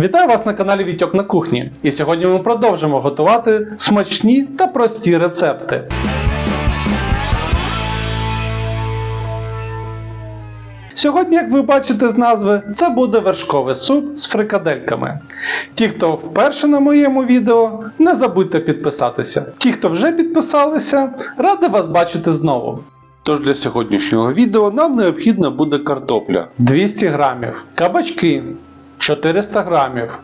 Вітаю вас на каналі Вітьок на кухні. І сьогодні ми продовжимо готувати смачні та прості рецепти. Сьогодні, як ви бачите з назви, це буде вершковий суп з фрикадельками. Ті, хто вперше на моєму відео, не забудьте підписатися. Ті, хто вже підписалися, радий вас бачити знову. Тож для сьогоднішнього відео нам необхідна буде картопля 200 грамів, кабачки 400 грамів,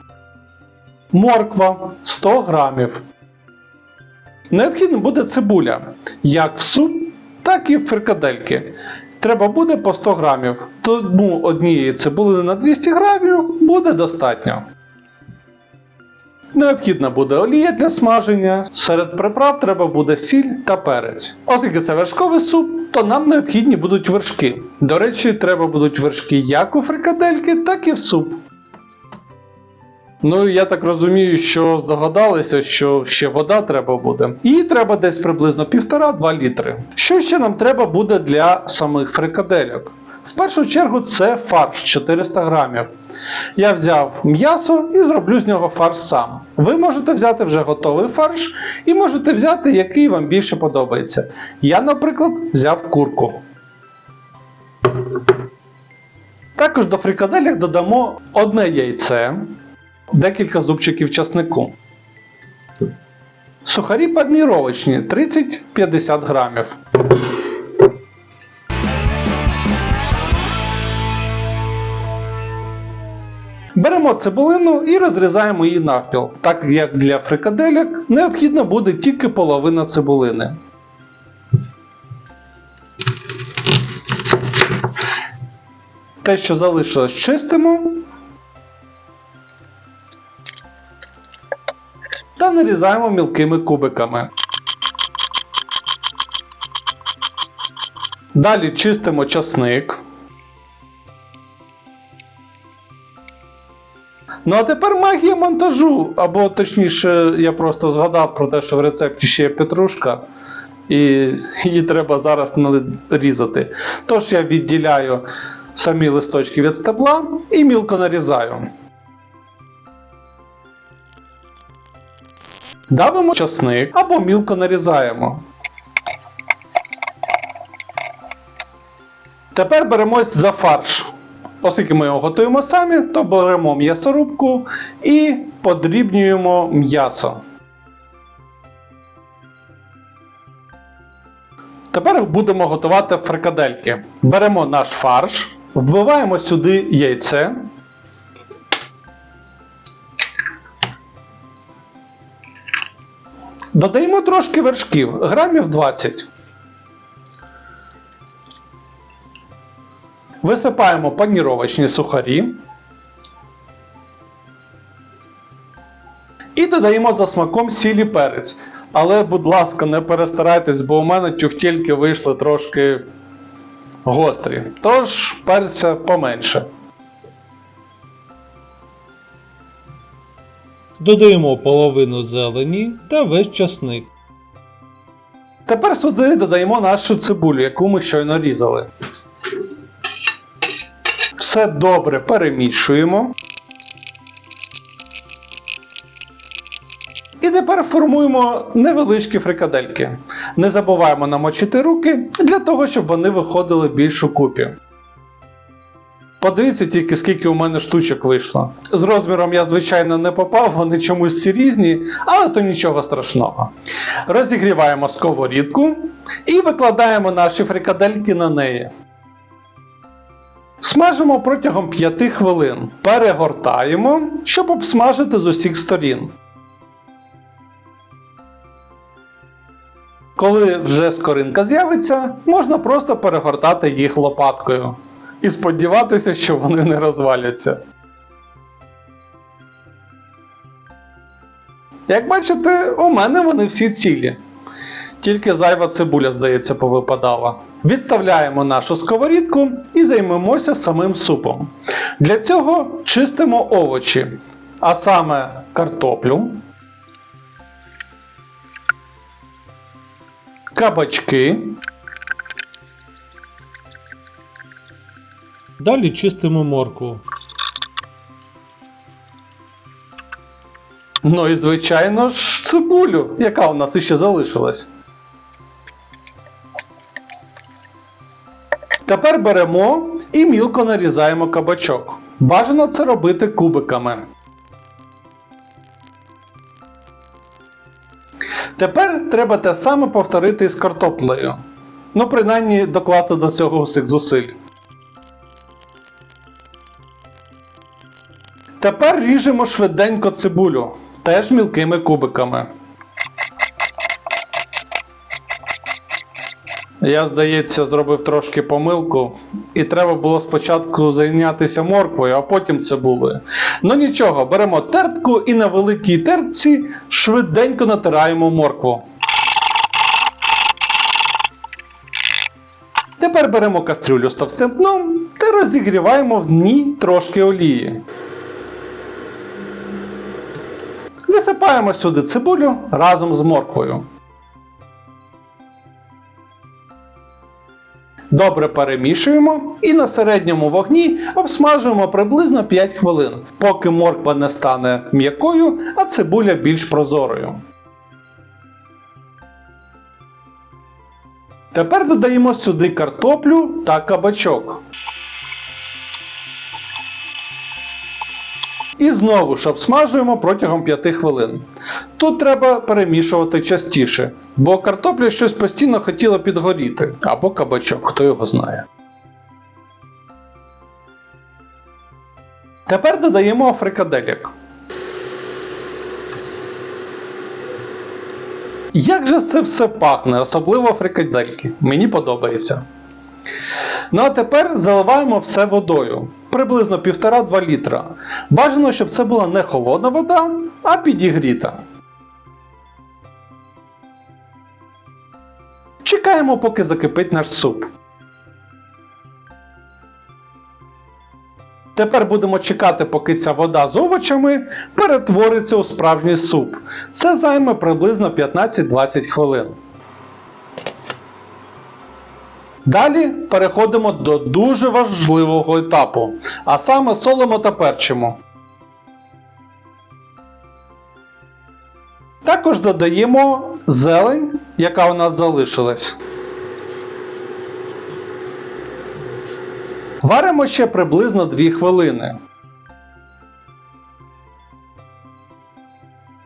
морква 100 грамів. Необхідна буде цибуля, як в суп, так і в фрикадельки. Треба буде по 100 грамів, тому однієї цибулини на 200 грамів буде достатньо. Необхідна буде олія для смаження. Серед приправ треба буде сіль та перець. Оскільки це вершковий суп, то нам необхідні будуть вершки. До речі, треба будуть вершки як у фрикадельки, так і в суп. Ну, я так розумію, що здогадалися, що ще вода треба буде. Її треба десь приблизно 1,5-2 літри. Що ще нам треба буде для самих фрикадельок? В першу чергу це фарш 400 грамів. Я взяв м'ясо і зроблю з нього фарш сам. Ви можете взяти вже готовий фарш і можете взяти, який вам більше подобається. Я, наприклад, взяв курку. Також до фрикаделек додамо одне яйце, декілька зубчиків часнику. Сухарі паніровочні 30-50 грамів. Беремо цибулину і розрізаємо її навпіл. Так як для фрикаделек необхідна буде тільки половина цибулини. Те, що залишилось, чистимо нарізаємо мілкими кубиками. Далі чистимо часник. Ну а тепер магія монтажу. Або точніше, я просто згадав про те, що в рецепті ще є петрушка, і її треба зараз нарізати. Тож я відділяю самі листочки від стебла і мілко нарізаю. Давимо часник або мілко нарізаємо. Тепер беремось за фарш. Оскільки ми його готуємо самі, то беремо м'ясорубку і подрібнюємо м'ясо. Тепер будемо готувати фрикадельки. Беремо наш фарш, вбиваємо сюди яйце. Додаємо трошки вершків, грамів 20. Висипаємо паніровочні сухарі. І додаємо за смаком сіль і перець. Але, будь ласка, не перестарайтесь, бо у мене тюхтільки вийшли трошки гострі. Тож перця поменше. Додаємо половину зелені та весь часник. Тепер сюди додаємо нашу цибулю, яку ми щойно різали. Все добре перемішуємо. І тепер формуємо невеличкі фрикадельки. Не забуваємо намочити руки для того, щоб вони виходили більш у купі. Подивіться тільки, скільки у мене штучок вийшло. З розміром я, звичайно, не попав, вони чомусь всі різні, але то нічого страшного. Розігріваємо сковорідку і викладаємо наші фрикадельки на неї. Смажимо протягом 5 хвилин. Перегортаємо, щоб обсмажити з усіх сторін. Коли вже скоринка з'явиться, можна просто перегортати їх лопаткою і сподіватися, що вони не розваляться. Як бачите, у мене вони всі цілі. Тільки зайва цибуля, здається, повипадала. Відставляємо нашу сковорідку і займемося самим супом. Для цього чистимо овочі, а саме картоплю, кабачки, Далі чистимо моркву. Ну і звичайно ж цибулю, яка у нас іще залишилась. Тепер беремо і мілко нарізаємо кабачок. Бажано це робити кубиками. Тепер треба те саме повторити із картоплею. Ну, принаймні докласти до цього усіх зусиль. Тепер ріжемо швиденько цибулю, теж мілкими кубиками. Я, здається, зробив трошки помилку, і треба було спочатку зайнятися морквою, а потім цибулею. Ну нічого, беремо тертку і на великій тертці швиденько натираємо моркву. Тепер беремо кастрюлю з товстим дном та розігріваємо в ній трошки олії. Висипаємо сюди цибулю разом з морквою. Добре перемішуємо і на середньому вогні обсмажуємо приблизно 5 хвилин, поки морква не стане м'якою, а цибуля більш прозорою. Тепер додаємо сюди картоплю та кабачок. І знову ж обсмажуємо протягом 5 хвилин. Тут треба перемішувати частіше, бо картопля щось постійно хотіла підгоріти, або кабачок, хто його знає. Тепер додаємо фрикаделек. Як же це все пахне, особливо фрикадельки. Мені подобається. Ну а тепер заливаємо все водою. Приблизно 1,5-2 літра. Бажано, щоб це була не холодна вода, а підігріта. Чекаємо, поки закипить наш суп. Тепер будемо чекати, поки ця вода з овочами перетвориться у справжній суп. Це займе приблизно 15-20 хвилин. Далі переходимо до дуже важливого етапу, а саме солимо та перчимо. Також додаємо зелень, яка у нас залишилась. Варимо ще приблизно 2 хвилини.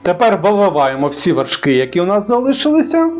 Тепер виливаємо всі вершки, які у нас залишилися.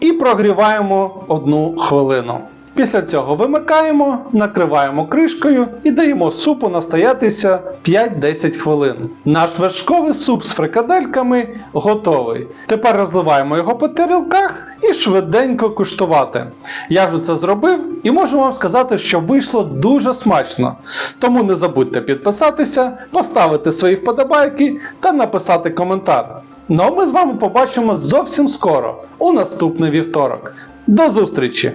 І прогріваємо одну хвилину. Після цього вимикаємо, накриваємо кришкою і даємо супу настоятися 5-10 хвилин. Наш вершковий суп з фрикадельками готовий. Тепер розливаємо його по тарілках і швиденько куштувати. Я вже це зробив і можу вам сказати, що вийшло дуже смачно. Тому не забудьте підписатися, поставити свої вподобайки та написати коментар. Ну а ми з вами побачимо зовсім скоро, у наступний вівторок. До зустрічі!